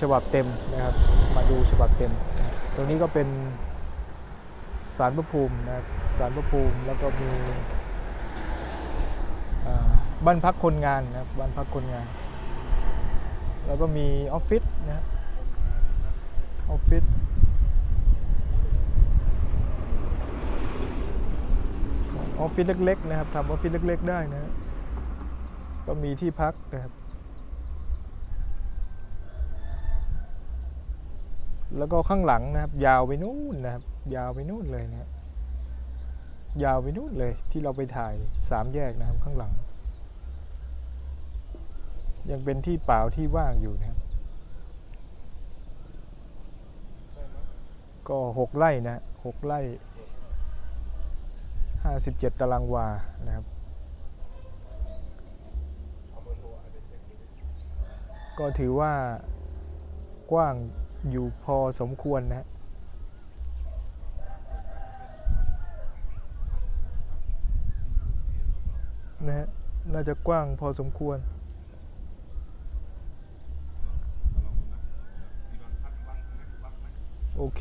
ฉบับเต็มนะครับ มาดูฉบับเต็ม ตรงนี้ก็เป็นสารพระภูมินะครับสารพระภูมิแล้วก็มีบ้านพักคนงานนะครับบ้านพักคนงาน แล้วก็มีออฟฟิศนะครับออฟฟิศออฟฟิศเล็กๆนะครับทำออฟฟิศเล็ก ๆ ได้นะ ก็มีที่พักนะครับ แล้วก็ข้างหลังนะครับ ยาวไปนู่นนะครับ ยาวไปนู่นเลยนะฮะยาวไปนู่นเลยที่เราไปถ่ายสามแยกนะครับข้างหลัง ยังเป็นที่เปล่าที่ว่างอยู่นะครับ ก็หกไร่นะฮะหกไร่ห้าสิบเจ็ดตารางวานะครับ ก็ถือว่ากว้าง อยู่พอสมควรนะฮะนะฮะน่าจะกว้างพอสมควร โอเค